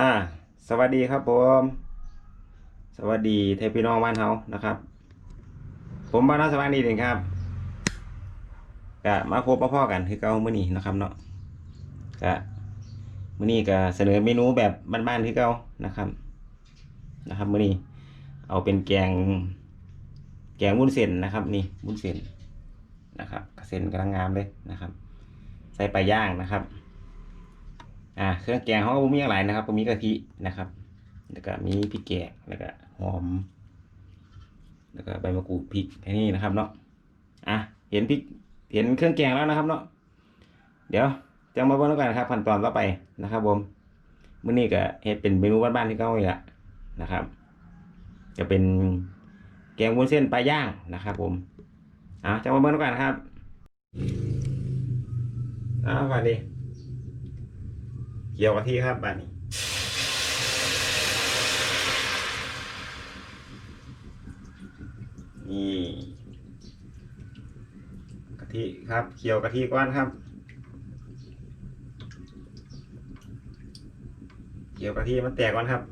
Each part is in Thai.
อ่า สวัสดีครับผม สวัสดีเทพี่น้องบ้านเฮานะครับ ผมบ้านนาสว่างดีเด่นครับก็มาพบพ่อกันคือเก่ามื้อนี้นะครับเนาะก็มื้อนี้ก็เสนอเมนูแบบบ้านๆคือเก่านะครับนะครับมื้อนี้เอาเป็นแกง แกงวุ้นเส้นนะครับ นี่วุ้นเส้นนะครับเส้นกำลังงามเลยนะครับ ใส่ปลาย่างนะครับ อ่าเครื่องแกงเขาก็บ่มีอะไรนะครับมีกะทินะครับ แล้วก็มีพริกแกงแล้วก็หอม แล้วก็ใบมะกรูดพริกแค่นี้นะครับเนาะอะเห็นพริกเห็นเครื่องแกงแล้วนะครับเนาะเดี๋ยวจะมาเบิ่งกันครับขั้นตอนต่อไปนะครับผมมื้อนี้ก็เฮ็ดเป็นเมนูบ้านๆที่เก่าอีกละนะครับ จะเป็นแกงวุ้นเส้นปลาย่างนะครับ ผมอะจะมาเบิ่งกันครับอ้าวสวัสดี เกี่ยวกะทิครับบ้านนี้นี่กะทิครับเคี่ยวกะทิก้อนครับเคี่ยวกะทิมันแตกก่อนครับ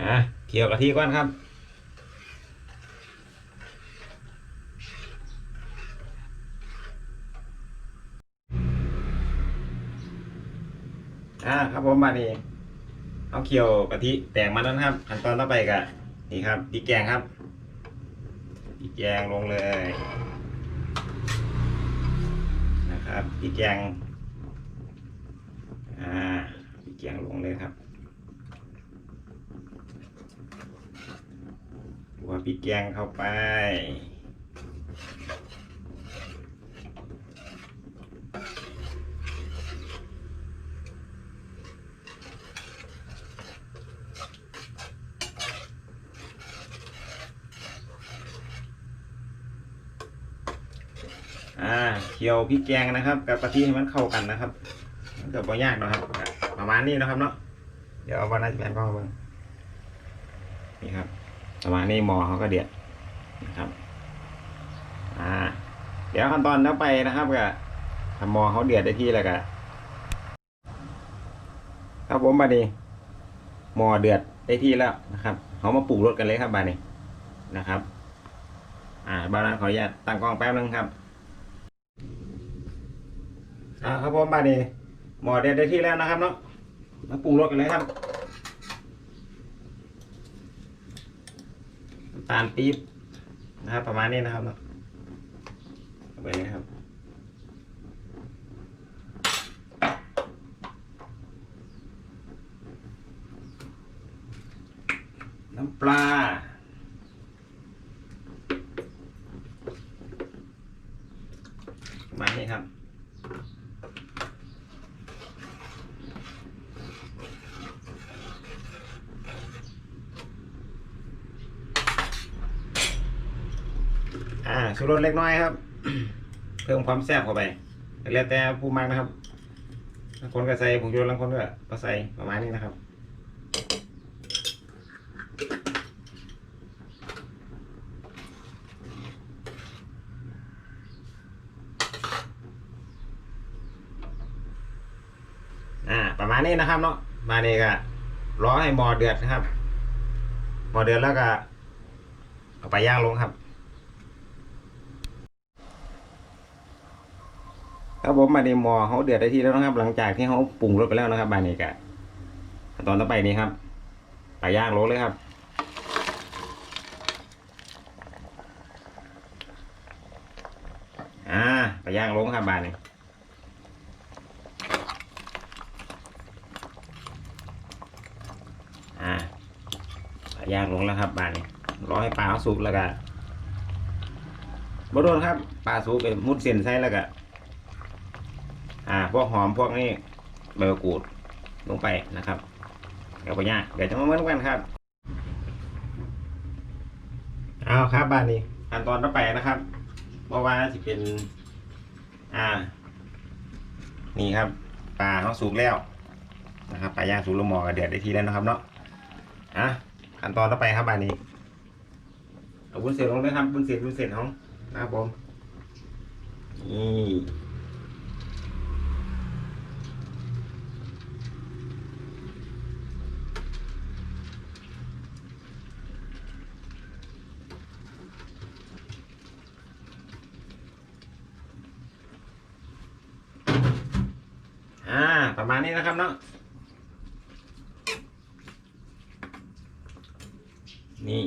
อะ เคี่ยวกะทิก่อนครับ อ่าครับผมมานี่เอาเคี่ยวกะทิแตกมาแล้วนะครับขั้นตอนต่อไปก็นี่ครับพริกแกงครับพริกแกงลงเลยนะครับพริกแกงอ่าพริกแกงลงเลยครับ หัวพริกแกงเข้าไป อ่าเคี่ยวพริกแกงนะครับ กับกะทิให้มันเข้ากันนะครับเกิดบ่ยากนะครับประมาณนี้นะครับเนาะเดี๋ยวเอาวันนั้จะแบนกล้องมาเบิ่งนี่ครับ ประมาณนี้มอเขาก็เดือดนะครับอ่าเดี๋ยวขั้นตอนต่อไปนะครับก็ทำมอเขาเดือดได้ที่แล้วก็ครับผมบานี้มอเดือดได้ที่แล้วนะครับเขามาปรุงรสกันเลยครับบานี้นะครับ อ่าบานั้นขออนุญาตตั้งกล้องแป๊บนึงครับอ่าครับผมบานี้หมอเดือดได้ที่แล้วนะครับเนาะมาปรุงรสกันเลยครับ น้ำตาลปี๊บนะครับประมาณนี้นะครับเนาะไปนะครับ น้ำปลา ประมาณนี้ครับ อ่าชูรสเล็กน้อยครับ เพิ่มความแซ่บเข้าไป แล้วแต่ผู้มักนะครับบางคนก็ใส่ผงชูรสบางคนก็ก็ใส่ประมาณนี้นะครับอ่าประมาณนี้นะครับเนาะมาเนี่ก็รอให้หมอเดือดนะครับหมอเดือดแล้วก็เอาไปย่างลงครับ ครับผมมาในหมอเขาเดือดได้ที่แล้วนะครับ หลังจากที่เขาปรุงรสไปแล้วนะครับบานนี้กะตอนต่อไปนี้ครับไปย่างลงเลยครับอ่าไปย่างลงครับบานนี้อ่าไปย่างลงแล้วครับบานนี้รอให้ปลาเขาสุกแล้วก็บโดนครับปลาสุกไปมุดเส้นใส่แล้วก็ อ่า พวกหอมพวกนี้ใบมะกรูดลงไปนะครับเดี๋ยวไปย่างเดี๋ยวจะมาเหมือนกันครับเอาครับบ้านนี้ขั้นตอนต่อไปนะครับเพราะว่าจะเป็น อ่า นี่ครับปลาเขาสุกแล้วนะครับปลาย่างสุกลงหม้อกับเดือดได้ทีแล้วนะครับเนาะอะขั้นตอนต่อไปครับบานนี้เอาบุญเสร็จลงเลยครับบุญเสร็จบุญเสร็จของนะครับผมนี่อ่า ประมาณนี้นะครับเนาะนี่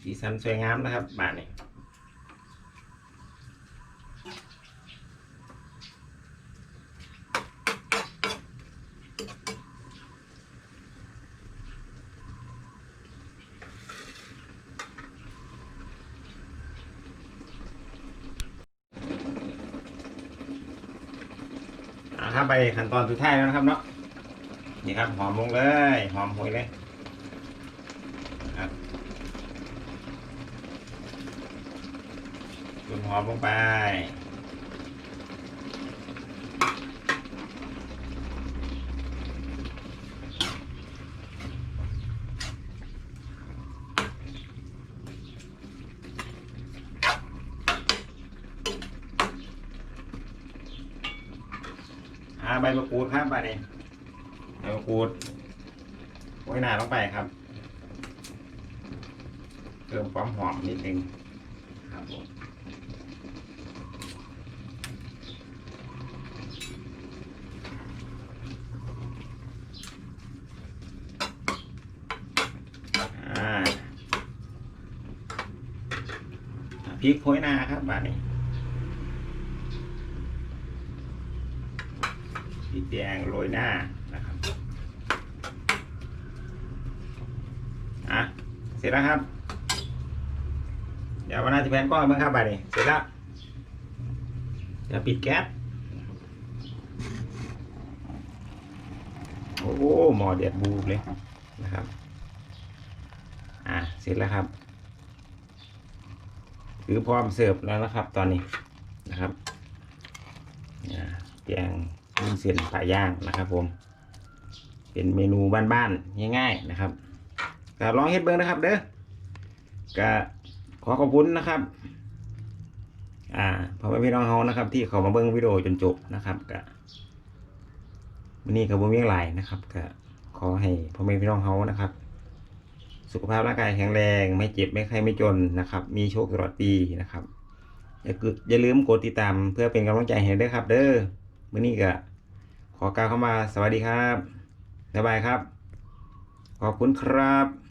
สีสันสวยงามนะครับบาทนี้ ไปขั้นตอนสุดท้ายแล้วนะครับเนาะนี่ครับหอมลงเลยหอมหวยเลยครับจุ่มหอมลงไป ใบมะกรูดครับใบนี้ใบมะกรูดโรยหน้าลงไปครับเพิ่มความหอมนิดนึงครับผมอ่าพริกโรยหน้าครับบาดนี้ ริกแดงโรยหน้านะครับอะเสร็จแล้วครับ เดี๋ยววันหน้าจะแพนกล้องเบิ่งครับบาดนี้เสร็จแล้วเดี๋ยวปิดแก๊สโอ้โหหมอเดือดบูเลยนะครับอะเสร็จแล้วครับคือพร้อมเสิร์ฟแล้วนะครับตอนนี้นะครับอ่าแกง วุ้นเส้นปลาย่างนะครับ ผม เป็นเมนูบ้านๆง่ายๆนะครับก็ลองเฮ็ดเบิ่งนะครับ เด้อก็ขอขอบคุณนะครับ อ่าพ่อแม่พี่น้องเฮานะครับ ที่เขามาเบิ่งวิดีโอจนจบนะครับก็วันนี้ก็บ่มีหลายนะครับก็ขอให้พ่อแม่พี่น้องเฮานะครับ สุขภาพร่างกายแข็งแรง ไม่เจ็บไม่ไข้ไม่จนนะครับ มีโชคตลอดปีนะครับอย่ากดอย่าลืมกดติดตามเพื่อเป็นกำลังใจให้ด้วยครับ เด้อมื้อนี้ก็ ขอกล่าวเข้ามาสวัสดีครับบ๊ายบายครับ ขอบคุณครับ